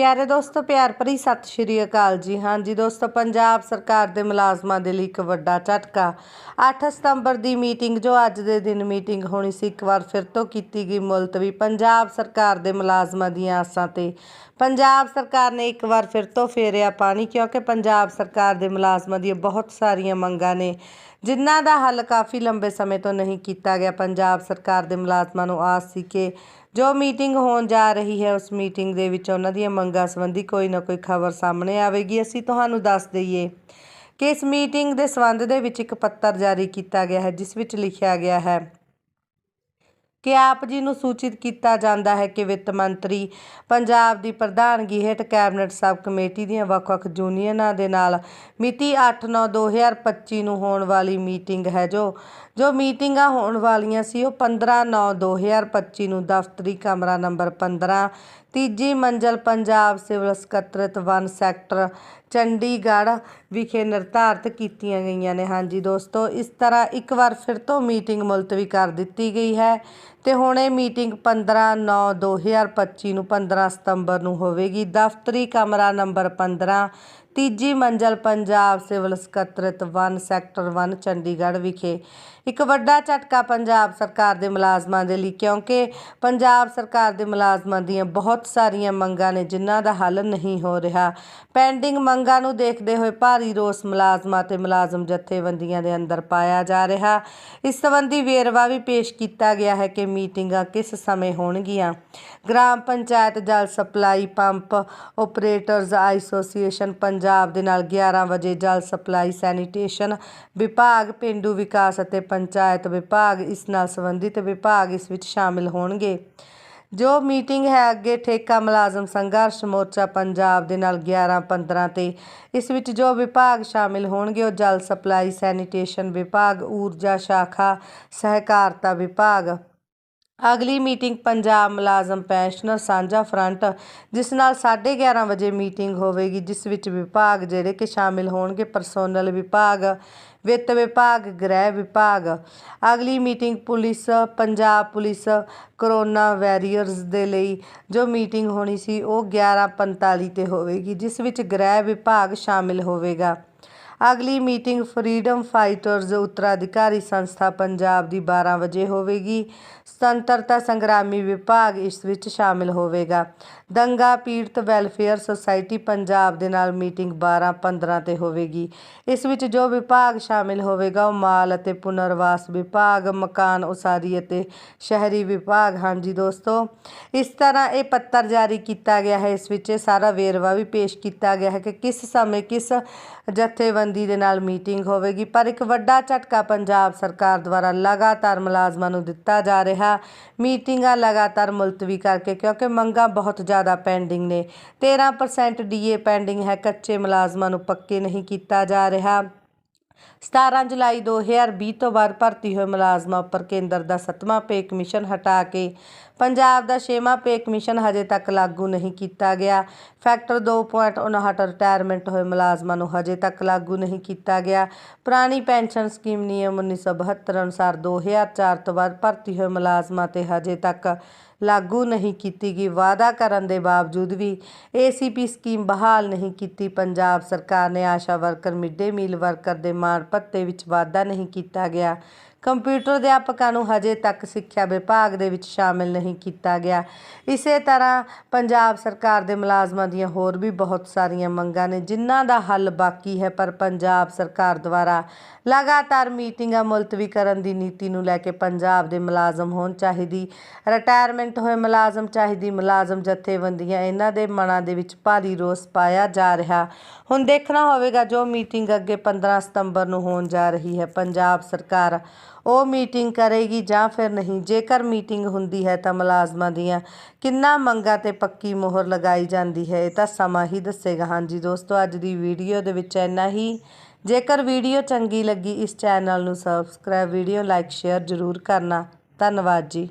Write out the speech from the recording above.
ਪਿਆਰੇ ਦੋਸਤੋ, ਪਿਆਰ ਭਰੀ ਸਤਿ ਸ਼੍ਰੀ ਅਕਾਲ ਜੀ। ਹਾਂਜੀ ਦੋਸਤੋ, ਪੰਜਾਬ ਸਰਕਾਰ ਦੇ ਮੁਲਾਜ਼ਮਾਂ ਦੇ ਲਈ ਇੱਕ ਵੱਡਾ ਝਟਕਾ। 8 ਸਤੰਬਰ ਦੀ ਮੀਟਿੰਗ, ਜੋ ਅੱਜ ਦੇ ਦਿਨ ਮੀਟਿੰਗ ਹੋਣੀ ਸੀ, ਇੱਕ ਵਾਰ ਫਿਰ ਤੋਂ ਕੀਤੀ ਗਈ ਮੁਲਤਵੀ। ਪੰਜਾਬ ਸਰਕਾਰ ਦੇ ਮੁਲਾਜ਼ਮਾਂ ਦੀਆਂ ਆਸਾਂ ਤੇ ਪੰਜਾਬ ਸਰਕਾਰ ਨੇ ਇੱਕ ਵਾਰ ਫਿਰ ਤੋਂ ਫੇਰਿਆ ਪਾਣੀ, ਕਿਉਂਕਿ ਪੰਜਾਬ ਸਰਕਾਰ ਦੇ ਮੁਲਾਜ਼ਮਾਂ ਦੀਆਂ ਬਹੁਤ ਸਾਰੀਆਂ ਮੰਗਾਂ ਨੇ, ਜਿਨ੍ਹਾਂ ਦਾ ਹੱਲ ਕਾਫੀ ਲੰਬੇ ਸਮੇਂ ਤੋਂ ਨਹੀਂ ਕੀਤਾ ਗਿਆ। ਪੰਜਾਬ ਸਰਕਾਰ ਦੇ ਮੁਲਾਜ਼ਮਾਂ ਨੂੰ ਆਸ ਸੀ ਕਿ ਜੋ ਮੀਟਿੰਗ ਹੋਣ ਜਾ ਰਹੀ ਹੈ, ਉਸ ਮੀਟਿੰਗ ਦੇ ਵਿੱਚ ਉਹਨਾਂ ਦੀਆਂ ਮੰਗਾਂ ਸੰਬੰਧੀ ਕੋਈ ਨਾ ਕੋਈ ਖਬਰ ਸਾਹਮਣੇ ਆਵੇਗੀ। ਅਸੀਂ ਤੁਹਾਨੂੰ ਦੱਸ ਦਈਏ ਕਿ ਇਸ ਮੀਟਿੰਗ ਦੇ ਸੰਬੰਧ ਦੇ ਵਿੱਚ ਇੱਕ ਪੱਤਰ ਜਾਰੀ ਕੀਤਾ ਗਿਆ ਹੈ, ਜਿਸ ਵਿੱਚ ਲਿਖਿਆ ਗਿਆ ਹੈ ਕਿ ਆਪ ਜੀ ਨੂੰ ਸੂਚਿਤ ਕੀਤਾ ਜਾਂਦਾ ਹੈ ਕਿ ਵਿੱਤ ਮੰਤਰੀ ਪੰਜਾਬ ਦੀ ਪ੍ਰਧਾਨਗੀ ਹੇਠ ਕੈਬਨਿਟ ਸਬ ਕਮੇਟੀ ਦੀਆਂ ਵੱਖ-ਵੱਖ ਯੂਨੀਅਨਾਂ ਦੇ ਨਾਲ ਮਿਤੀ 8/9/2025 ਨੂੰ ਹੋਣ ਵਾਲੀ ਮੀਟਿੰਗ ਹੈ, ਜੋ ਜੋ ਮੀਟਿੰਗਾਂ ਹੋਣ ਵਾਲੀਆਂ ਸੀ ਉਹ 15/9/2025 ਨੂੰ ਦਫ਼ਤਰੀ ਕਮਰਾ ਨੰਬਰ 15 ਤੀਜੀ ਮੰਜ਼ਲ ਪੰਜਾਬ ਸਿਵਲ ਸਕੱਤਰਤ ਵਨ ਸੈਕਟਰ ਚੰਡੀਗੜ੍ਹ ਵਿਖੇ ਨਿਰਧਾਰਤ ਕੀਤੀਆਂ ਗਈਆਂ ਨੇ। ਹਾਂਜੀ ਦੋਸਤੋ, ਇਸ ਤਰ੍ਹਾਂ ਇੱਕ ਵਾਰ ਫਿਰ ਤੋਂ ਮੀਟਿੰਗ ਮੁਲਤਵੀ ਕਰ ਦਿੱਤੀ ਗਈ ਹੈ। ਤੇ ਹੁਣ ਇਹ ਮੀਟਿੰਗ 15/9/2025 ਨੂੰ 15 ਸਤੰਬਰ ਨੂੰ ਹੋਵੇਗੀ। ਦਫ਼ਤਰੀ ਕਮਰਾ ਨੰਬਰ 15 ਤੀਜੀ ਮੰਜ਼ਲ ਪੰਜਾਬ ਸਿਵਲ ਸਕੱਤਰਤ ਵਨ, ਸੈਕਟਰ 1 ਚੰਡੀਗੜ੍ਹ ਵਿਖੇ। ਇੱਕ ਵੱਡਾ ਝਟਕਾ ਪੰਜਾਬ ਸਰਕਾਰ ਦੇ ਮੁਲਾਜ਼ਮਾਂ ਦੇ ਲਈ, ਕਿਉਂਕਿ ਪੰਜਾਬ ਸਰਕਾਰ ਦੇ ਮੁਲਾਜ਼ਮਾਂ ਦੀਆਂ ਬਹੁਤ ਸਾਰੀਆਂ ਮੰਗਾਂ ਨੇ, ਜਿਨ੍ਹਾਂ ਦਾ ਹੱਲ ਨਹੀਂ ਹੋ ਰਿਹਾ। ਪੈਂਡਿੰਗ ਮੰਗਾਂ ਨੂੰ ਦੇਖਦੇ ਹੋਏ ਭਾਰੀ ਰੋਸ ਮੁਲਾਜ਼ਮਾਂ ਤੇ ਮੁਲਾਜ਼ਮ ਜਥੇਬੰਦੀਆਂ ਦੇ ਅੰਦਰ ਪਾਇਆ ਜਾ ਰਿਹਾ। ਇਸ ਸੰਬੰਧੀ ਵੇਰਵਾ ਵੀ ਪੇਸ਼ ਕੀਤਾ ਗਿਆ ਹੈ ਕਿ ਮੀਟਿੰਗਾਂ ਕਿਸ ਸਮੇਂ ਹੋਣਗੀਆਂ? ਗ੍ਰਾਮ ਪੰਚਾਇਤ ਜਲ supply pump operators association Punjab ਦੇ ਨਾਲ 11 ਵਜੇ ਜਲ ਸਪਲਾਈ ਸੈਨੀਟੇਸ਼ਨ ਵਿਭਾਗ, ਪਿੰਡੂ ਵਿਕਾਸ ਅਤੇ ਪੰਚਾਇਤ ਵਿਭਾਗ ਇਸ ਨਾਲ ਸੰਬੰਧਿਤ ਵਿਭਾਗ ਇਸ ਵਿੱਚ ਸ਼ਾਮਿਲ ਹੋਣਗੇ। ਜੋ ਮੀਟਿੰਗ ਹੈ ਅੱਗੇ ਠੇਕਾ ਮੁਲਾਜ਼ਮ ਸੰਘਰਸ਼ ਮੋਰਚਾ ਪੰਜਾਬ ਦੇ ਨਾਲ 11 15 ਤੇ ਇਸ ਵਿੱਚ ਜੋ ਵਿਭਾਗ ਸ਼ਾਮਿਲ ਹੋਣਗੇ ਉਹ ਜਲ ਸਪਲਾਈ ਸੈਨੀਟੇਸ਼ਨ ਵਿਭਾਗ, ਊਰਜਾ ਸ਼ਾਖਾ, ਸਹਿਕਾਰਤਾ ਵਿਭਾਗ ਅਗਲੀ ਮੀਟਿੰਗ ਪੰਜਾਬ ਮੁਲਾਜ਼ਮ ਪੈਨਸ਼ਨਰ ਸਾਂਝਾ ਫਰੰਟ, ਜਿਸ ਨਾਲ 11:30 ਵਜੇ ਮੀਟਿੰਗ ਹੋਵੇਗੀ, ਜਿਸ ਵਿੱਚ ਵਿਭਾਗ ਜਿਹੜੇ ਕਿ ਸ਼ਾਮਿਲ ਹੋਣਗੇ, ਪਰਸੋਨਲ ਵਿਭਾਗ, ਵਿੱਤ ਵਿਭਾਗ, ਗ੍ਰਹਿ ਵਿਭਾਗ। ਅਗਲੀ meeting police, Punjab police, corona warriors ਦੇ ਲਈ ਜੋ ਮੀਟਿੰਗ ਹੋਣੀ ਸੀ, ਉਹ 11:45 ਤੇ ਹੋਵੇਗੀ, ਜਿਸ ਵਿੱਚ ਗ੍ਰਹਿ ਵਿਭਾਗ ਸ਼ਾਮਿਲ ਹੋਵੇਗਾ। ਅਗਲੀ ਮੀਟਿੰਗ ਫਰੀडम ਫਾਈਟਰਜ਼ ਉੱਤਰਾਧਿਕਾਰੀ ਸੰਸਥਾ ਪੰਜਾਬ ਦੀ 12 ਵਜੇ ਹੋਵੇਗੀ। ਸੁਤੰਤਰਤਾ ਸੰਗਰਾਮੀ ਵਿਭਾਗ ਇਸ ਵਿੱਚ ਸ਼ਾਮਿਲ ਹੋਵੇਗਾ। ਦੰਗਾ ਪੀੜਤ ਵੈਲਫੇਅਰ ਸੁਸਾਇਟੀ ਪੰਜਾਬ ਦੇ ਨਾਲ ਮੀਟਿੰਗ 12-15 ਤੇ ਹੋਵੇਗੀ। ਇਸ ਵਿੱਚ ਜੋ ਵਿਭਾਗ ਸ਼ਾਮਿਲ ਹੋਵੇਗਾ ਉਹ ਮਾਲ ਅਤੇ ਪੁਨਰਵਾਸ ਵਿਭਾਗ, ਮਕਾਨ ਉਸਾਰੀ ਅਤੇ ਸ਼ਹਿਰੀ ਵਿਭਾਗ। ਹਾਂਜੀ ਦੋਸਤੋ, ਇਸ ਤਰ੍ਹਾਂ ਇਹ ਪੱਤਰ ਜਾਰੀ ਕੀਤਾ ਗਿਆ ਹੈ। ਇਸ ਵਿੱਚ ਇਹ ਸਾਰਾ ਵੇਰਵਾ ਵੀ ਪੇਸ਼ ਕੀਤਾ ਗਿਆ ਹੈ ਕਿ ਕਿਸ ਸਮੇਂ ਕਿਸ ਜਥੇਬੰਦੀ ਦੇ ਨਾਲ ਮੀਟਿੰਗ ਹੋਵੇਗੀ, ਪਰ ਇੱਕ ਵੱਡਾ ਝਟਕਾ ਪੰਜਾਬ ਸਰਕਾਰ ਦੁਆਰਾ ਲਗਾਤਾਰ ਮੁਲਾਜ਼ਮਾਂ ਨੂੰ ਦਿੱਤਾ ਜਾ ਰਿਹਾ। ਮੀਟਿੰਗਾਂ ਲਗਾਤਾਰ ਮੁਲਤਵੀ ਕਰਕੇ, ਕਿਉਂਕਿ ਮੰਗਾਂ ਬਹੁਤ ਜ਼ਿਆਦਾ ਪੈਂਡਿੰਗ ਨੇ। 13% ਡੀਏ ਪੈਂਡਿੰਗ ਹੈ, ਕੱਚੇ ਮੁਲਾਜ਼ਮਾਂ ਨੂੰ ਪੱਕੇ ਨਹੀਂ ਕੀਤਾ ਜਾ ਰਿਹਾ। 17 ਜੁਲਾਈ 2020 ਤੋਂ ਬਾਅਦ ਭਰਤੀ ਹੋਏ ਮੁਲਾਜ਼ਮਾਂ ਉੱਪਰ ਕੇਂਦਰ ਦਾ 7ਵਾਂ ਪੇ ਕਮਿਸ਼ਨ ਹਟਾ ਕੇ ਪੰਜਾਬ ਦਾ 6ਵਾਂ ਪੇ ਕਮਿਸ਼ਨ ਹਜੇ ਤੱਕ ਲਾਗੂ ਨਹੀਂ ਕੀਤਾ ਗਿਆ। ਫੈਕਟਰ 2.59 ਰਿਟਾਇਰਮੈਂਟ ਹੋਏ ਮੁਲਾਜ਼ਮਾਂ ਨੂੰ ਹਜੇ ਤੱਕ ਲਾਗੂ ਨਹੀਂ ਕੀਤਾ ਗਿਆ। ਪੁਰਾਣੀ ਪੈਨਸ਼ਨ ਸਕੀਮ ਨਿਯਮ 1972 ਅਨੁਸਾਰ 2004 ਤੋਂ ਬਾਅਦ ਭਰਤੀ ਹੋਏ ਮੁਲਾਜ਼ਮਾਂ ਤੇ ਹਜੇ ਤੱਕ ਲਾਗੂ ਨਹੀਂ ਕੀਤੀ ਗਈ। ਵਾਅਦਾ ਕਰਨ ਦੇ ਬਾਵਜੂਦ ਵੀ ਏਸੀਪੀ ਸਕੀਮ ਬਹਾਲ ਨਹੀਂ ਕੀਤੀ, ਪੰਜਾਬ ਸਰਕਾਰ ਨੇ ਆਸ਼ਾ ਵਰਕਰ, ਮਿਡ-ਡੇ ਮੀਲ ਵਰਕਰ ਦੇ ਮਾਣ ਭੱਤੇ ਵਿੱਚ ਵਾਧਾ ਨਹੀਂ ਕੀਤਾ ਗਿਆ। ਕੰਪਿਊਟਰ ਅਧਿਆਪਕਾਂ ਨੂੰ ਹਜੇ ਤੱਕ ਸਿੱਖਿਆ ਵਿਭਾਗ ਦੇ ਵਿੱਚ ਸ਼ਾਮਿਲ ਨਹੀਂ ਕੀਤਾ ਗਿਆ। ਇਸੇ ਤਰ੍ਹਾਂ ਪੰਜਾਬ ਸਰਕਾਰ ਦੇ ਮੁਲਾਜ਼ਮਾਂ ਦੀਆਂ ਹੋਰ ਵੀ ਬਹੁਤ ਸਾਰੀਆਂ ਮੰਗਾਂ ਨੇ, ਜਿਨ੍ਹਾਂ ਦਾ ਹੱਲ ਬਾਕੀ ਹੈ, ਪਰ ਪੰਜਾਬ ਸਰਕਾਰ ਦੁਆਰਾ ਲਗਾਤਾਰ ਮੀਟਿੰਗਾਂ ਮੁਲਤਵੀ ਕਰਨ ਦੀ ਨੀਤੀ ਨੂੰ ਲੈ ਕੇ ਪੰਜਾਬ ਦੇ ਮੁਲਾਜ਼ਮ ਹੋਣ ਚਾਹੀਦੀ, ਰਿਟਾਇਰਮੈਂਟ ਹੋਏ ਮੁਲਾਜ਼ਮ ਚਾਹੀਦੀ, ਮੁਲਾਜ਼ਮ ਜਥੇਬੰਦੀਆਂ ਇਹਨਾਂ ਦੇ ਮਨਾਂ ਦੇ ਵਿੱਚ ਭਾਰੀ ਰੋਸ ਪਾਇਆ ਜਾ ਰਿਹਾ। ਹੁਣ ਦੇਖਣਾ ਹੋਵੇਗਾ ਜੋ ਮੀਟਿੰਗ ਅੱਗੇ 15 ਸਤੰਬਰ ਨੂੰ ਹੋਣ ਜਾ ਰਹੀ ਹੈ। ਪੰਜਾਬ ਸਰਕਾਰ ਉਹ ਮੀਟਿੰਗ ਕਰੇਗੀ ਜਾਂ ਫਿਰ ਨਹੀਂ? ਜੇਕਰ ਮੀਟਿੰਗ ਹੁੰਦੀ ਹੈ ਤਾਂ ਮੁਲਾਜ਼ਮਾਂ ਦੀਆਂ ਕਿੰਨਾ ਮੰਗਾਂ ਤੇ ਪੱਕੀ ਮੋਹਰ ਲਗਾਈ ਜਾਂਦੀ ਹੈ, ਇਹ ਤਾਂ ਸਮਾਂ ਹੀ ਦੱਸੇਗਾ। ਹਾਂਜੀ ਦੋਸਤੋ, ਅੱਜ ਦੀ ਵੀਡੀਓ ਦੇ ਵਿੱਚ ਇੰਨਾ ਹੀ। ਜੇਕਰ ਵੀਡੀਓ ਚੰਗੀ ਲੱਗੀ ਇਸ ਚੈਨਲ ਨੂੰ ਸਬਸਕ੍ਰਾਈਬ ਵੀਡੀਓ ਲਾਈਕ ਸ਼ੇਅਰ ਜ਼ਰੂਰ ਕਰਨਾ। ਧੰਨਵਾਦ ਜੀ।